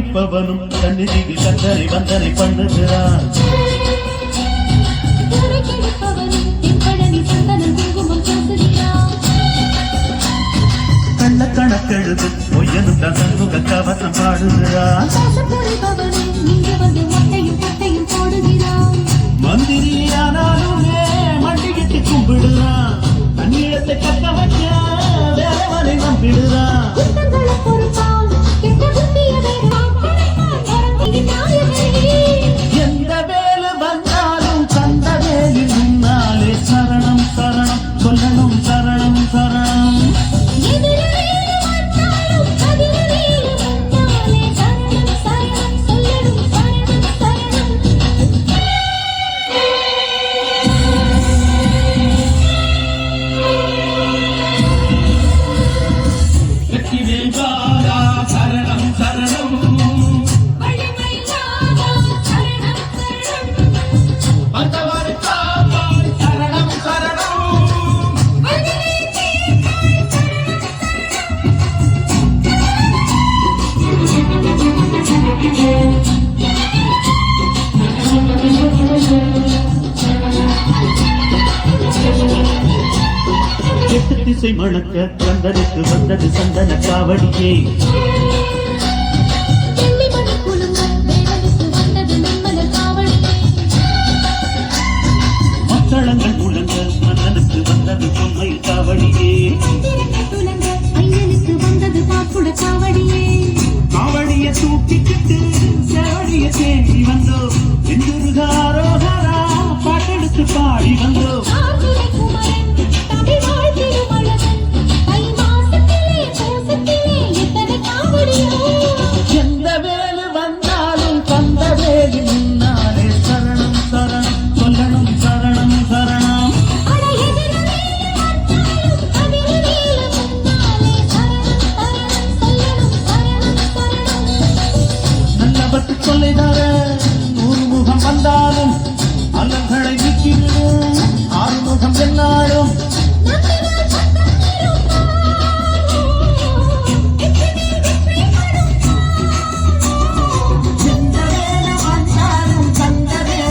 அடிப்பவனும் சந்நிதியில் கத்தரை வந்தனை பண்ணுகிறான். கணக்கெழுது பொய்யனும் தான் இசை மணக்க கந்தனுக்கு வந்தது சந்தன காவடியே. மத்தளங்கள் முழங்க மன்னனுக்கு வந்தது பொம்மை காவடியே. காவடியே தூக்கி தலை தர நூறு முகம் வந்தாலும் அல்லங்களை நீக்கிவிடும். ஆறுமுகம் என்னாலும்